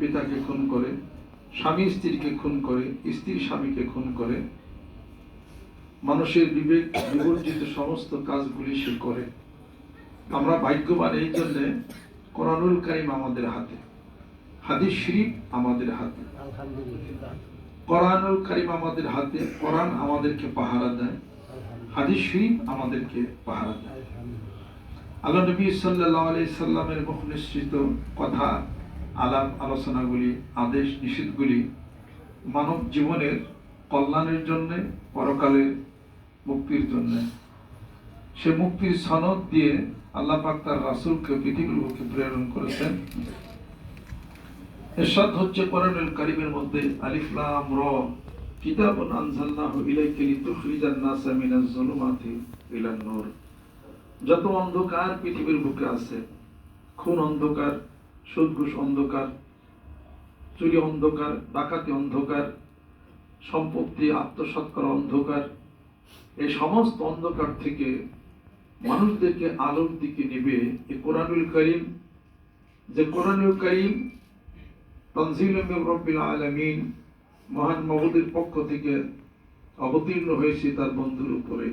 পিতাকে খুন করে স্বামী স্ত্রীকে খুন করে স্ত্রী স্বামীকে খুন করে মানুষের বিবেক বিবর্জিত সমস্ত কাজগুলি সে করে। আমরা ভাগ্যবান এই জন্যে কোরআনুল কারিম আমাদের হাতে হাদিস শরীফ আমাদের হাতে। কোরআনুল কারিম আমাদের হাতে কোরআন আমাদেরকে পাহারা দেয় হাদিস শরীফ আমাদেরকে পাহারা দেয়। আল্লাহ নবী সাল্লাহ আলি সাল্লামের মুখ নিশ্চিত কথা আলাপ আলোচনাগুলি, আদেশ নিষেধগুলি মানব জীবনের কল্যাণের জন্যে পরকালের মুক্তির জন্য। সে মুক্তির সনদ দিয়ে আল্লাহ পাক তার রাসুলকে, পৃথিবীর বুকে প্রেরণ করেছেন। এরশাদ হচ্ছে কোরআনুল কারিমের মধ্যে আলিফ লাম র। কিতাবুন আনজালনাহু ইলাইকা লিতুখরিজান নাসা মিনাজ যুলুমাতি ইলান নূর। যত অন্ধকার পৃথিবীর বুকে আছে, খুন অন্ধকার সুদ অন্ধকার, চুরি অন্ধকার, ডাকাতি অন্ধকার, সম্পত্তি আত্মসাৎ করা অন্ধকার। এই সমস্ত অন্ধকার থেকে মানুষদেরকে আলোর দিকে নেবে এই কোরআনুল করিম। যে কোরআনুল করিম তনজিল আলামিন মহান মহবুদের পক্ষ থেকে অবতীর্ণ হয়েছে তার বন্ধুর উপরে।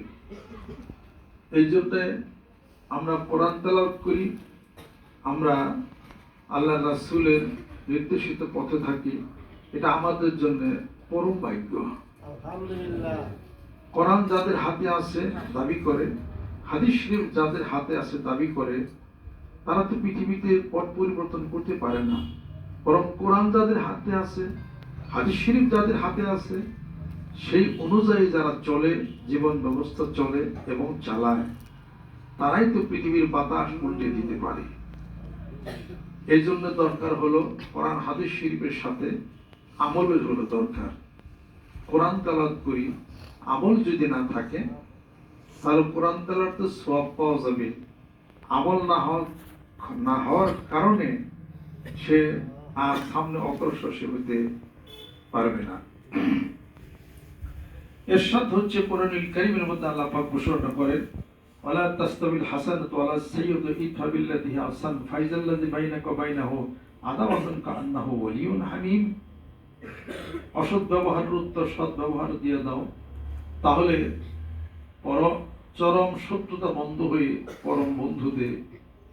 এই জন্যে আমরা কোরআন তেলাওয়াত করি। আমরা আল্লাহ রাসূলের নির্দেশিত পথে থাকি এটা আমাদের জন্য পরম ভাগ্য। কোরআন যাদের হাতে আছে দাবি করে হাদিস শরীফ যাদের হাতে আছে দাবি করে তারা তো পৃথিবীতে পথ পরিবর্তন করতে পারে না। বরং কোরআন যাদের হাতে আছে হাদিস শরীফ যাদের হাতে আছে সেই অনুযায়ী যারা চলে জীবন ব্যবস্থা চলে এবং চালায় তারাই তো পৃথিবীর বাতাস উল্টে দিতে পারে। এই জন্য দরকার হলো কোরআন হাদিস শরীফের সাথে আমলের হলো দরকার। কোরআন তালাত করি, আমল যদি না থাকে, তাহলে কোরআন তালার তো সব পাওয়া যাবে। আমল না হওয়ার না হওয়ার কারণে সে আর সামনে অগ্রসর সে হতে পারবে না। এরশাদ হচ্ছে কোরআনুল কারীমের মধ্যে আল্লাহ ঘোষণা করেন ওয়ালা তাস্তাবিল হাসানাতু ওয়ালা সাইয়্যিতু ইদফা বিল্লাতি আহসান ফাইজাল্লাযী বাইনাকা ওয়া বাইনাহু আদাওয়াতুন কাআন্নাহু ওয়ালিয়ুন হামীম অসৎ উত্তর সৎ ব্যবহার দিয়ে দাও। তাহলে পর চরম শত্রুতা বন্ধ হয়ে পরম বন্ধুতে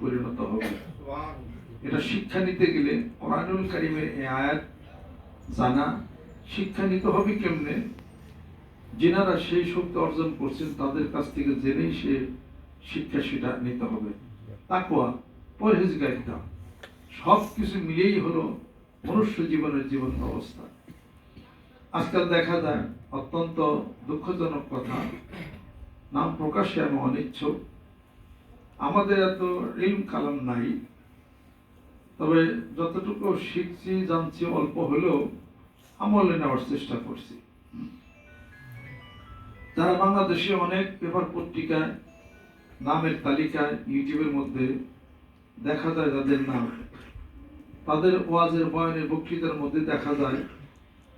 পরিণত হবে। এটা শিক্ষা নিতে গেলে কোরআনুল কারিমের এই আয়াত জানা। শিক্ষা নিতে হবে কেমনে? যেনারা সেই শক্তি অর্জন করছেন, তাদের কাছ থেকে জেনেই সে শিক্ষা সেটা নিতে হবে। তাকুয়া পরহেজগারিতা সব কিছু মিলিয়েই হলো মনুষ্য জীবনের জীবন ব্যবস্থা আজকাল দেখা যায় অত্যন্ত দুঃখজনক কথা নাম প্রকাশে আমি অনিচ্ছুক। আমাদের এত রিম কালাম নাই তবে যতটুকু শিখছি জানছি অল্প হলেও আমলে নেওয়ার চেষ্টা করছি। যারা বাংলাদেশে অনেক পেপার পত্রিকায় নামের তালিকায় ইউটিউবের মধ্যে দেখা যায় যাদের নাম। তাদের ওয়াজের, বয়ানের বক্তৃতার মধ্যে দেখা যায়,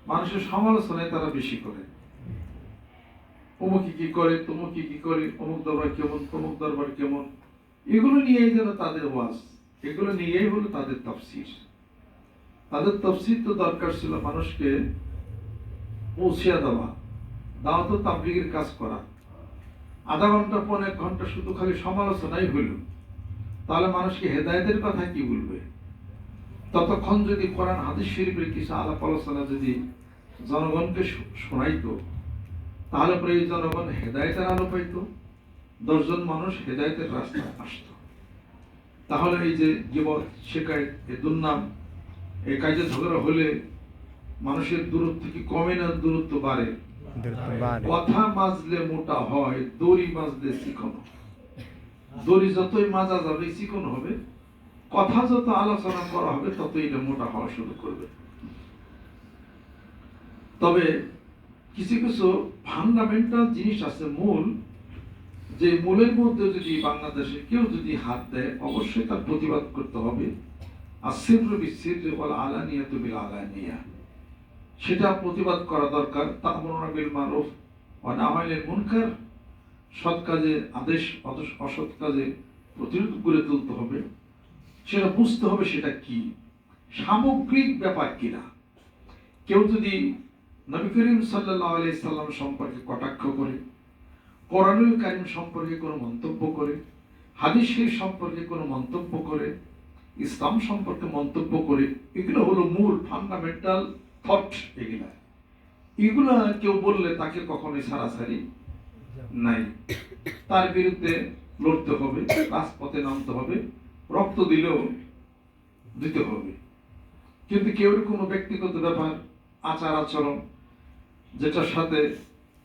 মানুষের সমালোচনায় তারা বেশি করে। অমুকি কি করে, তমুকি কি করে, অমুক দরবার কেমন, তমুক দরবার কেমন। এগুলো নিয়েই যেন তাদের ওয়াজ, এগুলো নিয়েই হলো তাদের তফসির। তাদের তফসির তো দরকার ছিল মানুষকে পৌঁছিয়া দেওয়া, দাওয়াত তাবলিগের কাজ করা। আধা ঘণ্টা পর ঘণ্টা শুধু খালি সমালোচনাই হইল। তাহলে মানুষকে হেদায়তের কথা কি বলবে? ততক্ষণ যদি কোরআন হাদিস শরীফের কিছু আলাপ আলোচনা যদি জনগণকে শোনাইতো, তাহলে পরে এই জনগণ হেদায়তের আলো পাইতো, দশজন মানুষ হেদায়তের রাস্তায় আসতো। তাহলে এই যে জীবন শেখায় এই দুর্নাম, এই কাজে ঝগড়া হলে মানুষের দূরত্ব কি কমে না দূরত্ব বাড়ে? কথা মাজলে মোটা হয়, দড়ি মাজলে দড়ি যতই মাজা যাবে হবে। কথা যত আলোচনা করা হবে, ততই মোটা হওয়া শুরু করবে। তবে কিছু কিছু ফান্ডামেন্টাল জিনিস আছে মূল। যে মূলের মধ্যে যদি বাংলাদেশে কেউ যদি হাত দেয়, অবশ্যই তার প্রতিবাদ করতে হবে। আর বিসিদ্র বল আলানিয়া সেটা প্রতিবাদ করা দরকার তামরুনা বিল মারুফ ওয়া নাহাইল মুনকার। সৎ কাজে আদেশ অসৎ কাজে প্রতিরোধ করে তুলতে হবে। সেটা বুঝতে হবে সেটা কি? সামগ্রিক ব্যাপার কিনা কেউ যদি নবী করিম সাল্লাহ সাল্লাম সম্পর্কে কটাক্ষ করে, কোরআনুল কারিম সম্পর্কে কোনো মন্তব্য করে, হাদিস শরীফ সম্পর্কে কোনো মন্তব্য করে, ইসলাম সম্পর্কে মন্তব্য করে, এগুলো হলো মূল ফান্ডামেন্টাল থট এগুলা। এগুলা কেউ বললে তাকে কখনোই সারাসারি নাই। তার বিরুদ্ধে লড়তে হবে, রাজপথে নামতে হবে, রক্ত দিলেও দিতে হবে। কিন্তু কেউ কোনো ব্যক্তিগত ব্যাপার, আচার আচরণ, যেটার সাথে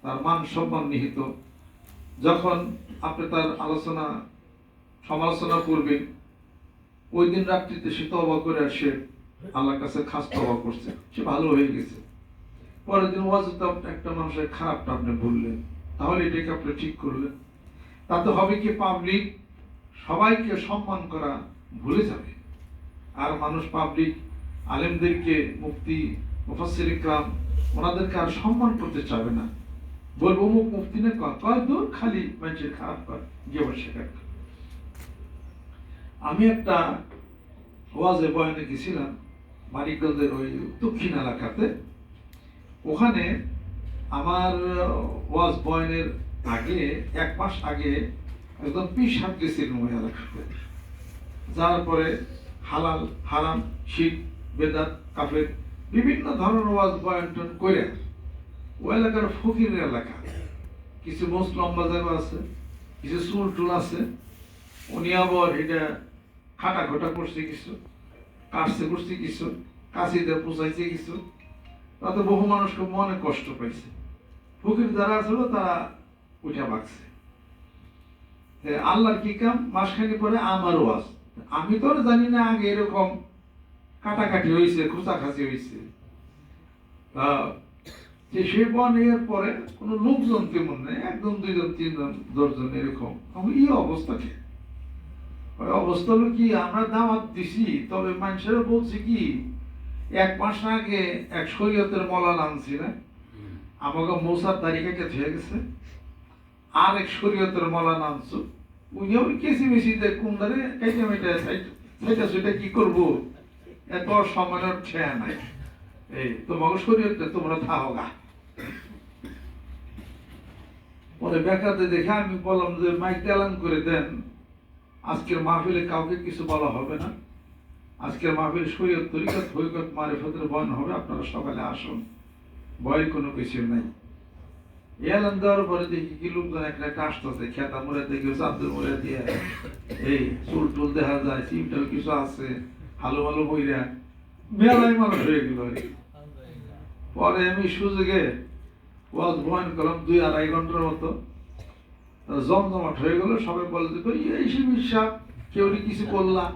তার মান সম্মান নিহিত, যখন আপনি তার আলোচনা, সমালোচনা করবেন, ওই দিন রাত্রিতে সে তবা করে আসে আল্লাহর কাছে খাস তবা করছে। সে ভালো হয়ে গেছে। পরের দিন ওয়াজতে একটা মানুষের খারাপটা আপনি বললেন তাহলে এটাকে আপনি ঠিক করলেন। তাতে হবে কি পাবলিক সবাইকে সম্মান করা ভুলে যাবে। আর মানুষ পাবলিক আলেমদেরকে, মুফতি মুফাসির ইকরাম, ওনাদেরকে আর সম্মান করতে চাবে না। বলব মুখ মুফতি না কয়? খালি মানুষের খারাপ কর গিয়ে বসে আমি একটা ওয়াজে বয়ানে গেছিলাম। মানিকগঞ্জের ওই দক্ষিণ এলাকাতে। ওখানে আমার ওয়াজ বয়ানের আগে, এক মাস আগে একদম পিস হাত গেছিলেন ওই এলাকাতে। যার পরে হালাল, হারাম, শিখ, বেদাত, কাফের বিভিন্ন ধরনের ওয়াজ বয়ান টন করে ও এলাকার ফকির এলাকা। কিছু মোস্ট লম্বা জায়গা আছে, কিছু চুল টুল আছে। উনি আবার এটা খাটা খোটা করছে কিছু। কাটছে করছে কিছু, কাশিতে পোষাইছে কিছু, তাতে বহু মানুষ খুব মনে কষ্ট পাইছে। ফকির যারা ছিল, তারা উঠে বাগছে। যে আল্লাহর কি কাম? মাসখানি পরে আমার ওয়াজ। আমি তো জানি না আগে এরকম কাটাকাটি হয়েছে খোঁচাখাচি হয়েছে তা সে বন এর পরে কোনো লোকজন তেমন নেই একদম দুইজন, তিনজন, দশজন এরকম। আমি এই অবস্থা কি? ওই অবস্থা হলো কি আমরা দাওয়াত দিছি তবে মানুষেরা বলছে কি এক মাস আগে এক শরীয়তের মলান আনছি না আমাকে মৌসার গেছে। আর এক শরীয়তের মলান আনছো। উনি ওই কেসি মেসিতে কাইটা মেটা সেটা সেটা কি করব? এত সময়ের ঠেয়া নাই। এই তোমাকে শরীয়তে তোমরা থাও গা। পরে বেকাতে দেখে আমি বললাম যে মাইক চালান করে দেন। আজকের মাহফিলে কাউকে কিছু বলা হবে না। আজকের মাহফিল শরীয়ত তরিকত হরিকত মারিফতের বয়ন হবে, আপনারা সকালে আসুন। ভয়ের কোনো কিছু নাই। এলান দেওয়ার পরে দেখি কি লোকজন একটা একটা আসতেছে, খেতা মুড়ে দেখি চাদর মুড়ে দিয়ে এই চুল টুল দেখা যায় সিমটাল কিছু আছে ভালো ভালো বইরা মেলায় মানুষ হয়ে গেল। পরে আমি সুযোগে ওয়াজ বয়ান করলাম দুই আড়াই ঘণ্টার মতো। জমজমাট হয়ে গেল সবাই বলে যে "কই, এই শিবির সাহ কেউ কিছু করলা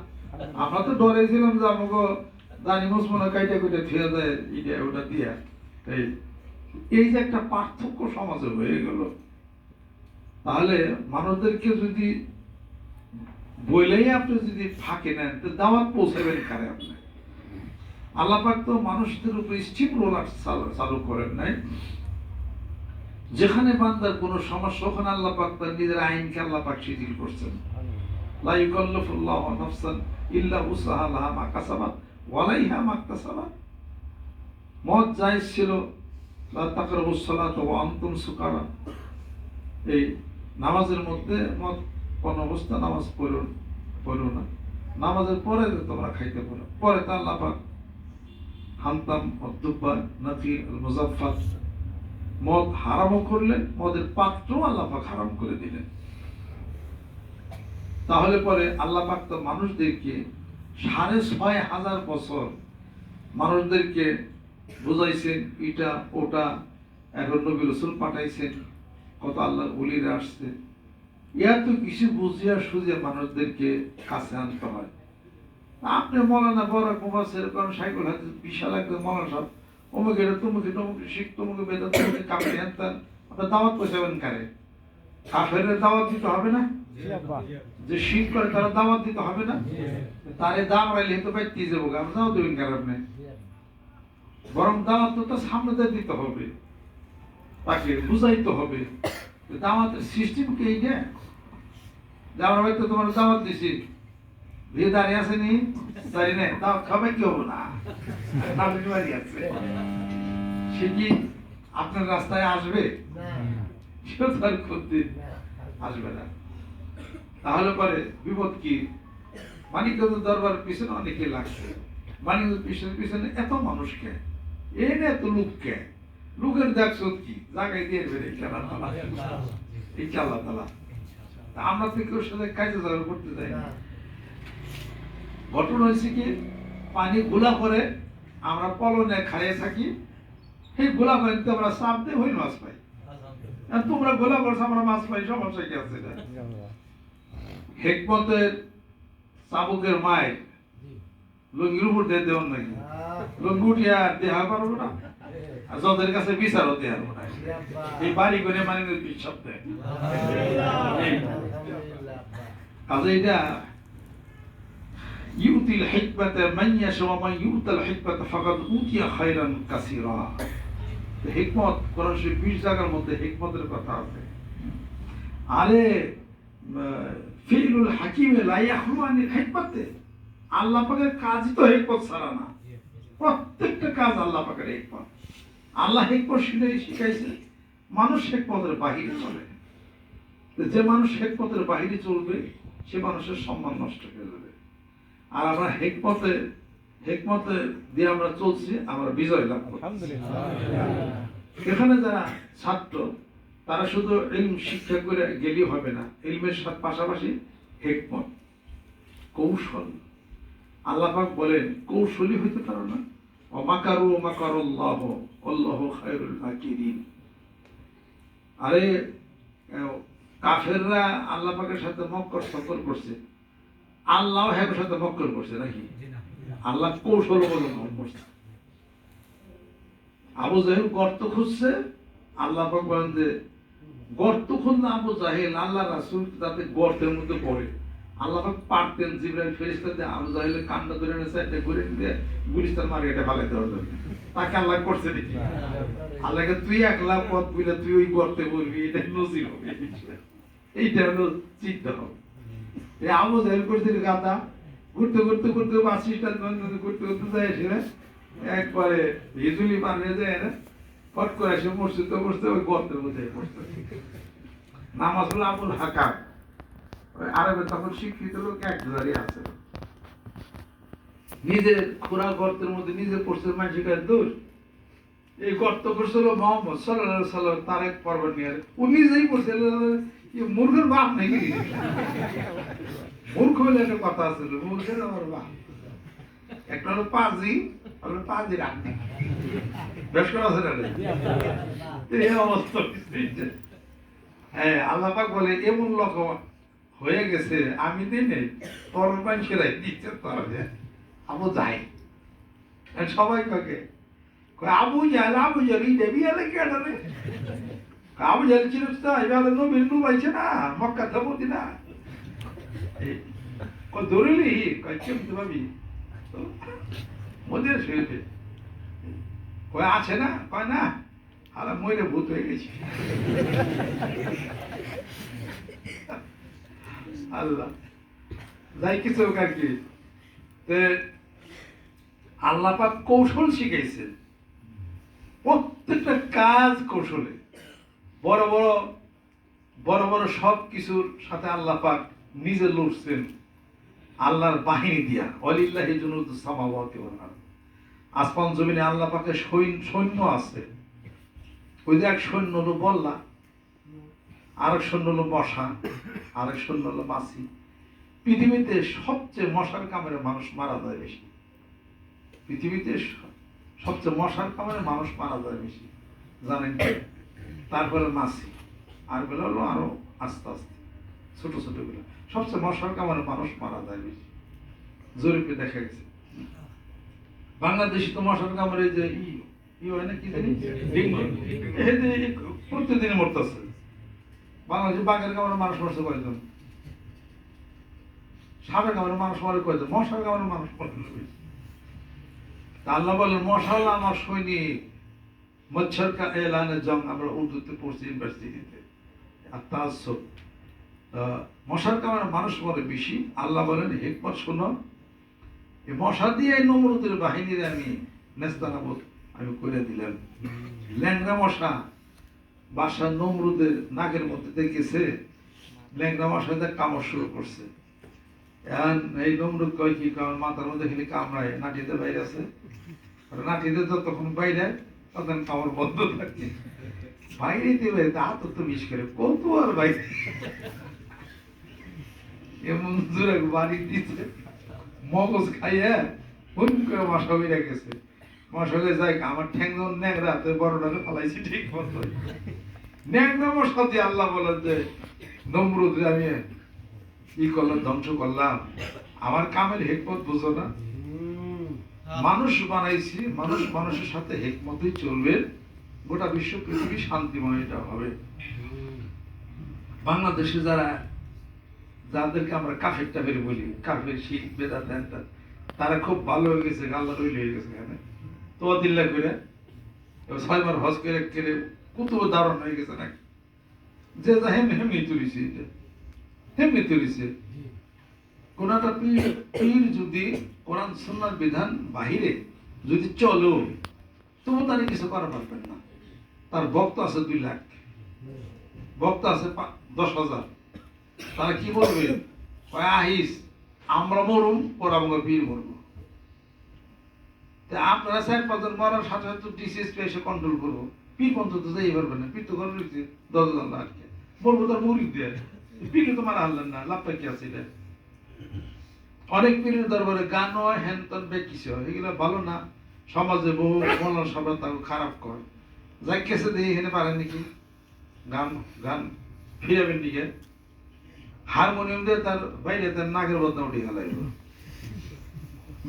আমরা তো ডরেছিলাম যে আমাকে দানি মনে কাইটা কুইটা থুয়ে দেয় এটা ওটা দিয়া। এই এই যে একটা পার্থক্য সমাজে হয়ে গেল। তাহলে মানুষদেরকে যদি বইলেই আপনি যদি ফাঁকে নেন তো দাওয়াত পৌঁছাবেন কারে আপনি? আল্লাহ পাক তো মানুষদের উপর স্টিম রোলার চালু করেন নাই। যেখানে বান্দার কোনো সমস্যা, ওখানে আল্লাহ পাক তার নিজের আইনকে আল্লাহ পাক শিথিল করছেন। মদ সুকারা। এই নামাজের মধ্যে মদ কোন অবস্থা, নামাজ পড়ো না। নামাজের পরে তোমরা খাইতে পারো। পরে তা আল্লাহ পাক হান্তাম অদ্দুব্বা মুজাফফাত মদ হারামও করলেন, মদের পাত্র আল্লাহ পাক হারাম করে দিলেন। তাহলে পরে আল্লাহ পাক তো মানুষদেরকে সাড়ে ছয় হাজার বছর মানুষদেরকে বুঝাইছেন, এটা, ওটা, এখন নবী রসুল পাঠাইছেন, কত আল্লাহর বলিরা আসছে। এত কিছু বুঝিয়া সুঝিয়া মানুষদেরকে কাছে আনতে হয়। আপনি মৌলানা বড় মুবাসের কারণ সাইকুল হাতে বিশাল একজন মৌলানা সাহেব অমুক এটা, তমুকে তমুকে শিখ, তমুকে বেদা তমুকে কাপড় হ্যান আপনার দাওয়াত পয়সাবেন কারে? কাফের দাওয়াত দিতে হবে না? যে শীত করে তারা দাওয়াত দিতে হবে না? তারে দাম রাইলে তো পাইতে যাব আমরা দাওয়াত দেবেন কার আপনি? বরং দাওয়াত তো তার সামনে দিতে হবে। তাকে বুঝাইতে হবে। দাওয়াতের সিস্টেম কি এইটা? যে আমরা হয়তো তোমার দাওয়াত দিছি। যে দাঁড়িয়ে আছে নি দাঁড়িয়ে নেই তাও খাবে কি হব না দাঁড়িয়ে বাড়ি আছে সে কি আপনার রাস্তায় আসবে না সেও তার করতে আসবে না তাহলে পরে বিপদ কি মানিকগঞ্জ দরবার পিছনে অনেকে লাগছে মানিকগঞ্জ পিছনে পিছনে এত মানুষকে এ না এত লোককে লোকের দেখছ কি জায়গায় দিয়ে বেড়ে খেলা তালা এই চাল্লা তালা তা আমরা তো কেউ সাথে কাজে করতে যাই না না ঘটনা হয়েছে কি? পানি গোলা করে আমরা পলনে খাইয়ে থাকি। সেই গোলা করে আমরা চাপ দিয়ে হই মাছ পাই। আর তোমরা গোলা করছ আমরা মাছ পাই সমস্যা কি আছে হেকমতের চাবুকের মায়ের লুঙ্গির উপর দিয়ে দেওয়ার নাকি? লুঙ্গি উঠিয়া দেহা পারব না। আর যাদের কাছে বিচারও দেওয়ার না। এই বাড়ি করে মানে সব দেয়। কাজে এটা ইউতিল হিকমাতে ওয়া মান ইউতাল হিকমাতে ফাকাদ উতিয়া খায়রান কাসীরা হিকমত কোরআন শরীফ 20 জায়গার মধ্যে হিকমতের কথা আছে। আরে ফিলুল হাকিমে লা ইয়াখলু হিকমাতে। আল্লাহ পাকের কাজই তো হিকমত ছাড়া না। প্রত্যেকটা কাজ আল্লাহ পাকের হিকমত আল্লাহ হিকমত শিখাই শিখাইছে, মানুষ হিকমতের বাহিরে চলে। যে মানুষ হেকমতের বাহিরে চলবে, সে মানুষের সম্মান নষ্ট হয়ে যাবে। আর আমরা হেকমতে হেকমতে দিয়ে আমরা চলছি আমরা বিজয় লাভ করছি। এখানে যারা ছাত্র তারা শুধু ইলম শিক্ষা করে গেলে হবে না ইলমের সাথে পাশাপাশি হেকমত কৌশল। আল্লাপাক বলেন কৌশলী হইতে পারো না। অমাকারু মাকারুল্লাহ আল্লাহ খায়রুল মাকিরিন। আরে কাফেররা আল্লাহ পাকের সাথে মক্কর সফর করছে। আল্লাহ হ্যাকের সাথে মক্কর করছে নাকি? আল্লাহ কৌশল অবলম্বন করছে। আবু জাহেল গর্ত খুঁজছে আল্লাহ বলেন যে গর্ত খুঁজলে আবু জাহেল আল্লাহ রাসুল যাতে গর্তের মধ্যে পড়ে। আল্লাহ পারতেন জিব্রাইল ফেরেশতা দিয়ে আবু জাহেলের কান্না ধরে নিয়ে সাইডে ঘুরে দিয়ে গুলিস্তান মারি এটা ভালো দেওয়ার জন্য। তাকে আল্লাহ করছে দেখি আল্লাহকে তুই একলা পথ বুঝলে তুই ওই গর্তে বলবি এটা নজির হবে। এইটা হলো চিন্তা হবে আবু জাহেল করছিল গাদা, ঘুরতে ঘুরতে ঘুরতে বাসিটা ঘুরতে ঘুরতে যায় সেটা একবারে হিজুলি বানিয়ে যায় না, ফট করে এসে মসজিদ বসতে ওই গর্তের মধ্যে পড়তে নামাজ হলো আবুল হাকাম। ওই আরবে তখন শিক্ষিত লোক এক দাঁড়িয়ে আছে। নিজের খোরা গর্তের মধ্যে নিজে পড়ছে মানুষের দোষ। এই গর্ত করছিল মোহাম্মদ সাল্লাহ সাল্লাম তারেক পর্বত নিয়ে। ও নিজেই পড়ছে এ মূর্খের বাপ নাকি? মূর্খ হলে একটা কথা আছে মূর্খের আমার বাপ। একটা হলো পাজি হলো পাজি রাখনি। বেশ করা আছে না এই অবস্থা হ্যাঁ আল্লাহ পাক বলে, এমন লোক হয়ে গেছে, আমি দিনে তোর মানুষেরাই দিচ্ছে তোর আবু যাই সবাই কাকে আবু জাল আবু জালি দেবী আলে কেন রে? তো, এবারে নবীর নু পাইছে না, মক্কা থাকব না? কয় ধরিলি? কয়, কেমন ভাবি? মধ্যে শুয়েছে কয়, আছে না? কয়, না। আলা মইরে ভূত হয়ে গেছি। আল্লাহ। আর কি। কৌশল শিখাইছেন। প্রত্যেকটা কাজ কৌশলে। বড় বড় বড় বড় সব কিছুর সাথে আল্লাহ পাক নিজে লড়ছেন আল্লাহর বাহিনী দিয়া। অলিল্লাহি জুনুদ সামাওয়াতি আসমান জমিনে আল্লাহ পাকে সৈন্য আছে। ওই যে এক সৈন্য হলো বল্লা, আরেক সৈন্য হলো মশা, আরেক সৈন্য হলো মাছি। পৃথিবীতে সবচেয়ে মশার কামড়ে মানুষ মারা যায় বেশি। পৃথিবীতে সবচেয়ে মশার কামড়ে মানুষ মারা যায় বেশি। জানেন? তারপরে মাছি, আরগুলো হলো আরও আস্তে আস্তে, ছোট ছোটগুলো সবচেয়ে মশার কামড়ে মানুষ মারা যায় বেশি। জরিপে দেখা গেছে। বাংলাদেশি তো মশার কামড়ে যে ই ই হয় না কি প্রতিদিন মরতেছে। বাংলাদেশে বাঘের কামড়ে মানুষ মরছে কয়জন? সাপের কামড়ে মানুষ মরে কয়জন? মশার কামড়ে মানুষ মরে আল্লাহ বলেন, মশাল আমার সৈনিক। মচ্ছর কা এলানে জং আমরা উর্দুতে পড়ছি ইউনিভার্সিটিতে আর তাসব মশার কামড়ে মানুষ মরে বেশি আল্লাহ বলেন হেকমত শোনো এই মশা দিয়ে নমরুদের বাহিনীর আমি নেস্তানাবোধ আমি করে দিলাম ল্যাংরা মশা বাসা নমরুদের নাকের মধ্যে দেখেছে ল্যাংরা মশা কামড় শুরু করছে এই নমরুদ কয় কি কারণ মাথার মধ্যে খালি কামড়ায় নাটিতে বাইরে আছে নাটিতে যতক্ষণ বাইরে তখন কামড় বন্ধ থাকে। বাইরে দিবে হাত তো বিষ করে কত আর বাইরে এমন জোরে বাড়ি দিচ্ছে মগজ খাইয়া হুন করে মশা বেড়ে গেছে মশাকে যাই আমার ঠ্যাং যখন ন্যাংরা তো বড়টাকে ফালাইছি ঠিক মতো। ন্যাংরা মশা দিয়ে আল্লাহ বলে যে, নমরুদ আমি ই করলাম, ধ্বংস করলাম। আমার কামের হেকমত বুঝো না। হুম। মানুষ বানাইছি, মানুষ মানুষের সাথে হেকমতই চলবে। গোটা বিশ্ব পৃথিবী শান্তিময় এটা হবে। বাংলাদেশে যারা, যাদেরকে আমরা কাফের টাফের বলি, কাফের শীত বেদা দেন তারা খুব ভালো হয়ে গেছে গাল্লা রইল হয়ে গেছে এখানে। তো দিল্লা করে ছয়বার হজ করে কেড়ে কুতুব দারুণ হয়ে গেছে নাকি? যে যা হেম, হেমনি তুলিছে এটা। হেমনি তুলিছে। কোন একটা পীর পীর যদি কোরআন সুন্নার বিধান বাহিরে যদি চলো, তবু তার কিছু করা পারবেন না। তার ভক্ত আছে দুই লাখ। ভক্ত আছে দশ হাজার। তারা কি বলবে? আহিস, আমরা মরুম, পর আমাকে পীর মরবো তা আপনারা চার পাঁচজন মরার সাথে সাথে ডিসিএসপি এসে কন্ট্রোল করব। পীর পর্যন্ত তো যাই পারবে না। পীর তো ঘরে রয়েছে দশ হাজার আটকে বলব তার মুড়ি দিয়ে। পীর তো মারা হারলেন না। লাভটা কি আছে এটা? অনেক পীরের দরবারে গান হয় হ্যান তন বেকিছে এগুলো ভালো না। সমাজে বহু মলার সবাই তাকে খারাপ করে যাই কেসে দিয়ে এখানে পারেন নাকি? গান গান ফিরাবেন দিকে হারমোনিয়াম দিয়ে তার বাইরে তার নাকের বদনা উঠে গেলাইব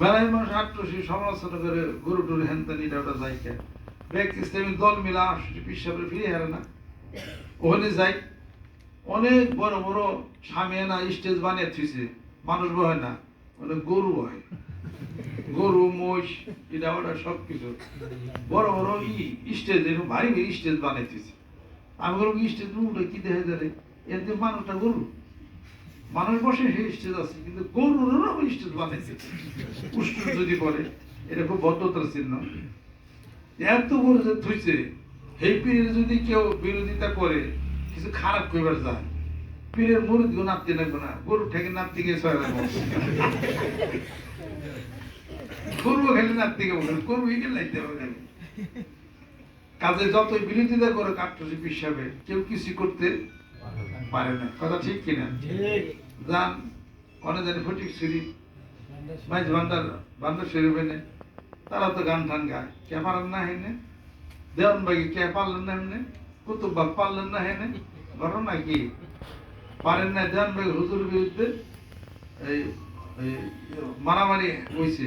মেলায় মানুষ আট্রসি সমালোচনা করে গরু টুরু হ্যান তেন এটা ওটা যাই কে? ব্যক্তি ইসলামী দল মিলা আসছে পিসাবে ফিরে হারে না। ওখানে যাই, অনেক বড় বড় সামিয়ানা স্টেজ বানিয়ে থুইছে। মানুষ বয় না মানে গরু হয় গরু মোষ এটা ওটা সব কিছু বড় বড় ই স্টেজ, এরকম ভারী ভারী স্টেজ বানাইতেছে। আমি বললাম স্টেজ উঠে কি দেখা যাবে এতে মানুষটা গরু। মানুষ বসে সেই স্টেজ আছে, কিন্তু গরুরও স্টেজ বানাইছে। উষ্ণ যদি করে এটা খুব বদ্ধতার চিহ্ন। এত বড় যে থুইছে সেই যদি কেউ বিরোধিতা করে, কিছু খারাপ করবার যায় পীরের মুরুদ গো নাপতে লাগবে না। গরু থেকে নাপতে গিয়ে ছয় লাগবে গরু খেলে নাপতে গিয়ে বলে, গরু এখানে লাগতে হবে কাজে যতই বিরোধিতা করে কাট্টসি হিসাবে কেউ কিছু করতে পারে না। কথা ঠিক কিনা? যান, অনেক জানি ফটিক সিঁড়ি মাইজ ভান্ডার ভান্ডার সিঁড়ি বেনে তারা তো গান টান গায়। কে পারেন না হেনে দেওয়ান বাগি কে পারলেন না হেনে কুতুব বাগ পারলেন না হেনে ঘটনা কি? পারেন না বাগি হুজুর বিরুদ্ধে এই মারামারি হয়েছে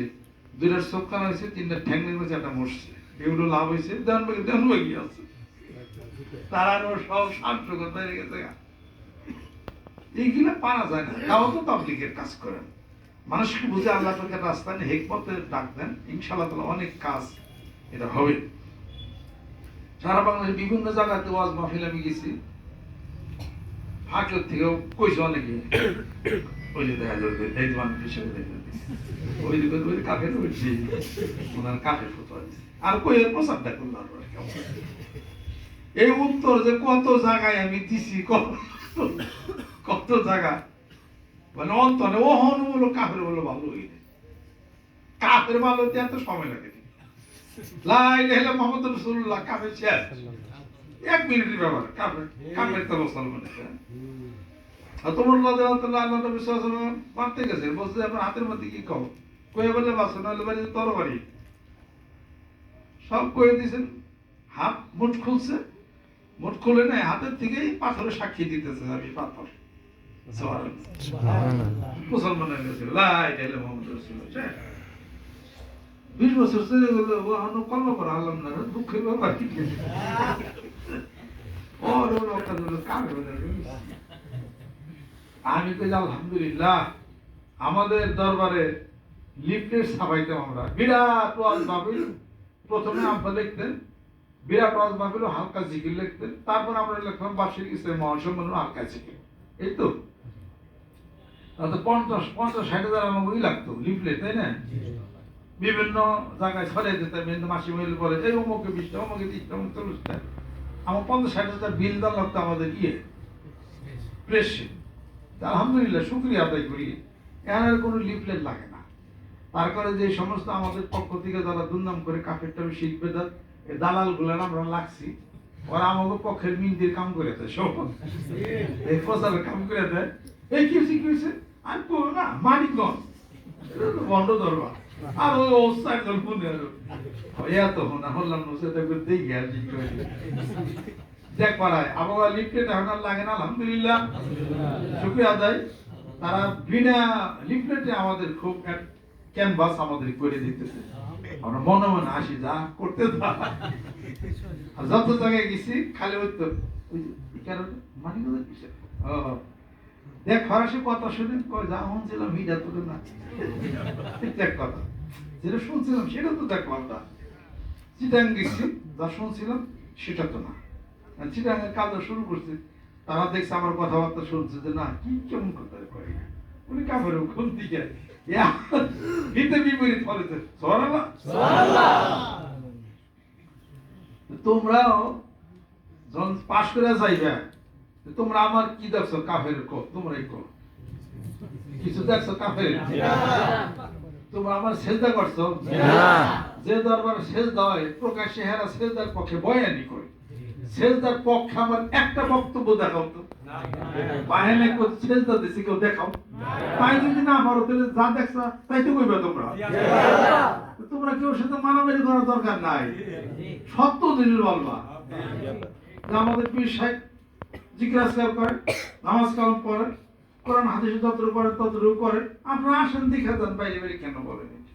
দুইটার চোখান হয়েছে তিনটা ঠ্যাং নেমেছে একটা মরছে। এগুলো লাভ হয়েছে বাগি দেওয়ান বাগি আছে। তারা সব কথা হয়ে গেছে এইগুলো পারা যায় না, তাও তো তাবলিগের কাজ করেন। মানুষকে বুঝে আল্লাহ তাকে রাস্তায় নিয়ে হেকমতের ডাক দেন, ইনশাআল্লাহ তাআলা অনেক কাজ এটা হবে। সারা বাংলাদেশে বিভিন্ন জায়গাতে ওয়াজ মাহফিল আমি গেছি। হাটের থেকেও কইছে অনেকে, ওই যে দেখা যাবে, এই মান হিসেবে দেখা ওই দিকে ওই কাফের উঠছি ওনার কাফের ফটো আছে আর কই এর করলাম আর কেমন এই উত্তর যে কত জায়গায় আমি দিছি, কত কত জায়গা। মানে অন্তরে, ও হন বলো কাফের বলো ভালো হইলে। কাফের ভালো হতে এত সময় লাগে না। লা ইলাহা ইল্লাল্লাহ মুহাম্মাদুর রাসূলুল্লাহ, কাফের শেষ। এক মিনিটের ব্যাপার। তো মুসলমান তোমার রাজা আল্লাহ আল্লাহ নবী ওয়াসাল্লাম মারতে গেছে। বলছে আপনার হাতের মধ্যে কি কও কয়ে বলে বাসো নাহলে বাড়ি তরবারি। সব কয়ে দিয়েছেন। হাত মুঠ খুলছে। মুঠ খুলে নাই হাতের থেকেই পাথরে সাক্ষী দিতেছে আমি পাথর। সুবহানাল্লাহ। সুবহানাল্লাহ। মুসলমান লাই মোহাম্মদ রাসূলুল্লাহ। বিশ বছর চলে গেল করা হলাম না দুঃখের ব্যাপার কি? রে ও কাজ হলো কামে আমি কই আলহামদুলিল্লাহ আমাদের দরবারে লিফলেট ছাপাইতাম আমরা বিরাট ওয়াজ মাহফিল প্রথমে আমরা লিখতেন বিরাট ওয়াজ মাহফিল হালকা জিকির লিখতেন তারপর আমরা লিখতাম বার্ষিক ইসলাম মহাসম্মেলন হালকা জিকির এই তো পঞ্চাশ পঞ্চাশ ষাট হাজার আমাকে ওই লাগতো লিফলেট তাই না বিভিন্ন জায়গায় ছড়িয়ে দিতে বিভিন্ন মাসি মহিলা বলে এই অমুকে বিশটা অমুকে তিরিশটা অমুক চল্লিশটা আমার পঞ্চাশ ষাট হাজার বিল দেওয়া লাগতো আমাদের ইয়ে। প্রেসে আলহামদুলিল্লাহ, শুক্রিয়া আদায় করি। এর কোনো লিফলেট লাগে না। তারপরে যে সমস্ত আমাদের পক্ষ থেকে যারা দুর্নাম করে কাফের টাফের এই দালালগুলার আমরা লাগছি। ওরা আমাকে পক্ষের মিন্দির কাম করে দেয়, সব। এই প্রচারের কাম করে দেয়। এই কি হয়েছে কি হয়েছে? আমি তো না, মানিকগঞ্জ। বন্ধ দরবার। আর ওই অবস্থায় তোর মনে হলো। ইয়া তো না হলাম না সেটা করে দেখি পাড়ায় আবহাওয়া লিফটেড এখন আর লাগে না আলহামদুলিল্লাহ। শুক্রিয়া আদায়। তারা বিনা লিফলেটে আমাদের খুব ক্যানভাস আমাদের করে দিতেছে। আমরা মনে মনে আসি যা করতে আর যত জায়গায় গেছি খালি ওই তো ওই কারণে মানি কথা কিসে দেখ ফরাসি কথা শুনে কয় যা শুনছিলাম হিজা তোকে না। কথা। যেটা শুনছিলাম সেটা তো দেখলাম না চিটাং গেছি, যা শুনছিলাম সেটা তো না। চিটাং এর কাজটা শুরু করছে, তারা দেখছে আমার কথাবার্তা শুনছে যে না, কি কেমন কথা কয় উনি কাফের কোন দিকে হিতে বিপরীত ফলেছে তোমরাও যখন পাশ করে যাইবে তোমরা আমার কি দেখছ? কাফের কো তোমরাই কো কিছু দেখছ কাফের? তোমরা আমার সেজদা করছ? যে দরবার সেজদা হয় প্রকাশ্যে হেরা সেজদার পক্ষে বয়ানি করে। সেজদার পক্ষে আমার একটা বক্তব্য দেখাও তো। বাহিনী কেউ সেজদা দিছি কেউ দেখাও। তাই যদি না পারো তাহলে যা দেখছ তাই তো কইবে তোমরা। তোমরা কেউ সাথে মারামারি করার দরকার নাই। সত্য জিনিস বলবা। আমাদের পীর সাহেব জিজ্ঞাসা করেন নামাজ কালাম পড়েন কোরআন হাদিস যতটুকু করেন ততটুকু করেন আপনারা আসেন, দেখা যান, বাইরে বাইরে কেন বলেন এটা?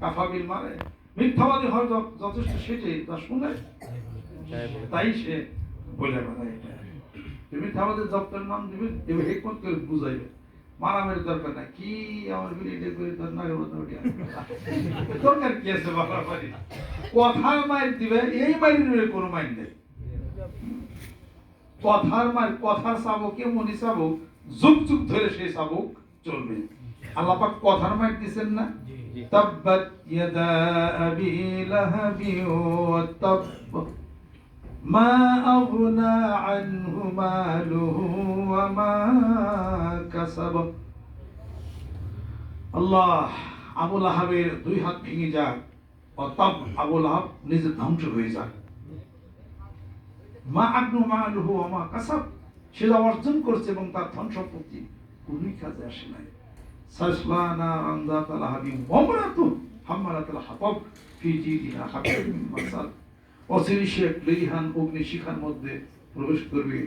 কাফাবিল মারে। মিথ্যাবাদী হয়তো যথেষ্ট সেটাই, তা শুনে তাই সে বলে বেড়ায় এটা। মিথ্যাবাদের জব্দের নাম দিবেন এবার হেকমত করে বুঝাইবে। মারামারি দরকার না কি আমার বিলি এটা করে তোর নাগের মতো উঠিয়া দরকার কি আছে মারামারি? কথার মাইর দিবে, এই মাইরের কোনো মাইর নেই। কথার মার কথার শাবক এমনই শাবক যুগ যুগ ধরে সেই শাবক চলবে। আল্লাহ পাক কথার মার দিছেন না? তাব্বাত ইয়াদা আবি লাহাবি ওয়া তাব। মা আগনা আনহু মালুহু ওয়া মা কাসাব। আল্লাহ আবু লাহাবের দুই হাত ভেঙে যাক অতব আবু লাহাব নিজে ধ্বংস হয়ে যাক। মা আগ্নু মা আলুহু আমা কাসাব। সে যা অর্জন করছে এবং তার ধন সম্পত্তি কাজে আসে নাই। সাসলানা আন্দাত আল হাবিব ওমরাতু হাম্মালাত আল হাতাব ফি জিদিহা হাবিব মিন মাসাল। অচিরি সে লেইহান অগ্নি শিখার মধ্যে প্রবেশ করবে।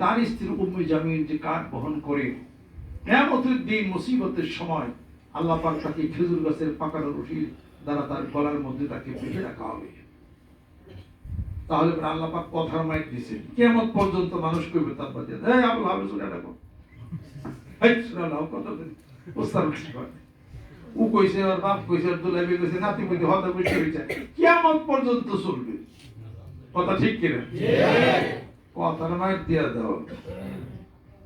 তার উম্মে জামিন যে কাঠ বহন করে কেমতের দিন মুসিবতের সময় আল্লাহ পাক তাকে খেজুর গাছের পাকানো রশির দ্বারা তার গলার মধ্যে তাকে বেঁধে রাখা হবে। তাহলে আল্লাহ পাক কথার মাইক দিছে। কেমন পর্যন্ত মানুষ করবে তার বাজে এই শুনে রাখো এই শুনে নাও, কত করে ও কইছে আর বাপ কইছে আর কইছে, নাতি হতে বুঝতে কেমন পর্যন্ত চলবে। কথা ঠিক কিনা? কথার মাইক দিয়া দাও।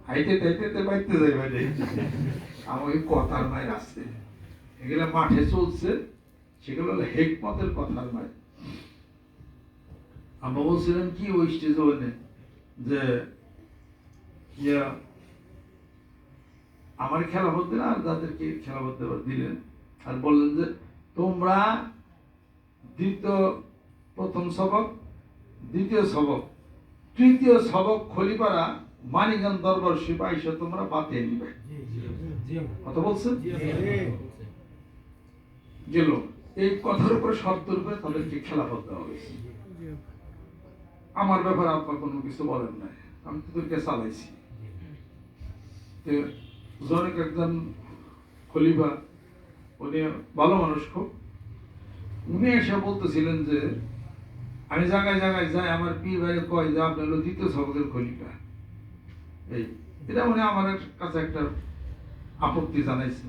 হাইতে তাইতে বাইতে যাই বাজে আমার কথার মাইক আছে। এগুলা মাঠে চলছে, সেগুলো হলো হেকমতের কথার মাইক। আমরা বলছিলাম কি ওই স্টেজে ওনে যে ইয়া আমার খেলা বলতে না আর তাদেরকে খেলা বলতে দিলেন। আর বললেন যে তোমরা দ্বিতীয় প্রথম সবক দ্বিতীয় সবক তৃতীয় সবক খলিপাড়া মানিগান দরবার সিপাহী তোমরা বাতিয়ে নিবে। কথা বলছেন? গেল। এই কথার উপরে শর্তের উপরে তাদেরকে খেলাফত দেওয়া হয়েছে। আমার ব্যাপারে আপনার কোনো কিছু বলেন নাই। আমি তোদেরকে চালাইছি। তো জনক একজন খলিফা, উনি ভালো মানুষ খুব। উনি এসে বলতেছিলেন যে, আমি জায়গায় জায়গায় যাই, আমার পীর ভাই কয় যে, আপনি হলো দ্বিতীয় সবকের খলিফা। এই, এটা উনি আমার কাছে একটা আপত্তি জানাইছে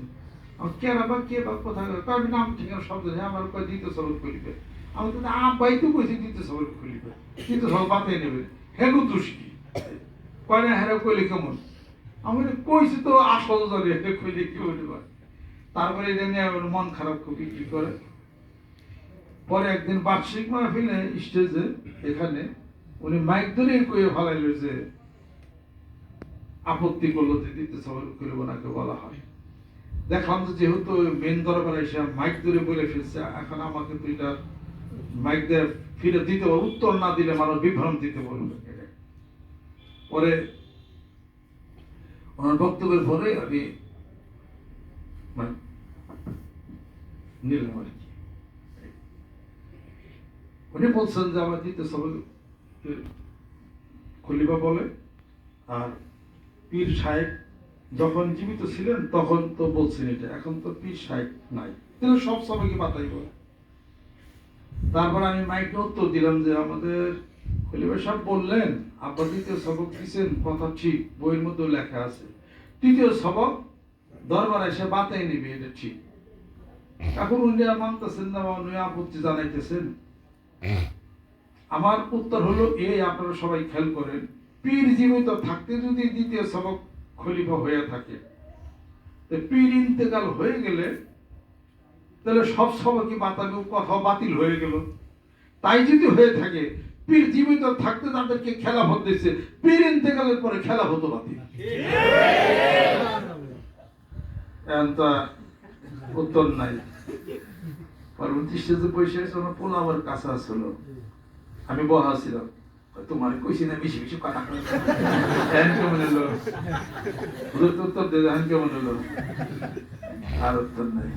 আমি, কে বা কে বা কোথায় কারণ নাম ঠিকানা শব্দ নেই আমার কয় দ্বিতীয় সবক খলিফা। আমি তো কইছি সবক বাতিয়ে নেবে। হেগু দুষ্টি। কয় না হ্যাঁ কইলে কেমন? আমি কইছি তো, আসল কইলে কি তারপরে এটা মন খারাপ কি করে? পরে একদিন বার্ষিক মাহফিলে স্টেজে এখানে উনি মাইক ধরে কয়ে ফেলাইলো যে, আপত্তি করল যে দিতে সবার করে ওনাকে বলা হয়। দেখলাম যে যেহেতু মেন দরবার এসে মাইক ধরে বলে ফেলছে, এখন আমাকে তো এটা মাইক দিয়ে ফিরে দিতে উত্তর না দিলে মানুষ বিভ্রান্তিতে বলবে পরে ওনার বক্তব্যের পরে আমি মানে নিলাম আর কি। উনি বলছেন যে, আমার দিতে সবাই খলিফা বলে। আর পীর সাহেব যখন জীবিত ছিলেন, তখন তো বলছেন এটা। এখন তো পীর সাহেব নাই। কিন্তু সব সবাইকে বাতাই বলে। তারপর আমি মাইকে উত্তর দিলাম যে আমাদের খলিফা সাহেব বললেন আব্বা দ্বিতীয় সবক দিচ্ছেন কথা ঠিক, বইয়ের মধ্যে লেখা আছে। তৃতীয় সবক দরবার এসে বাতাই নিবে, এটা ঠিক। এখন উনি মানতেছেন না উনি আপত্তি জানাইতেছেন। আমার উত্তর হলো এই, আপনারা সবাই খেয়াল করেন, পীর জীবিত থাকতে যদি দ্বিতীয় সবক খলিফা হয়ে থাকে পীর ইন্তেকাল হয়ে গেলে তাহলে সব সবকই বাতাবে কথা বাতিল হয়ে গেল? তাই যদি হয়ে থাকে, পীর জীবিত থাকতে তাদেরকে খেলা দিচ্ছে, পীর ইন্তেকালের পরে খেলা হতো বাতিল উত্তর নাই। পরবর্তী স্টেজে বসে আমার পোলা আমার কাছে আসলো। আমি বহা ছিলাম। তোমার কইছি না বেশি বেশি কথা কয়। কেমন এলো উত্তর দিয়ে এখন কেমন এলো আর উত্তর নাই।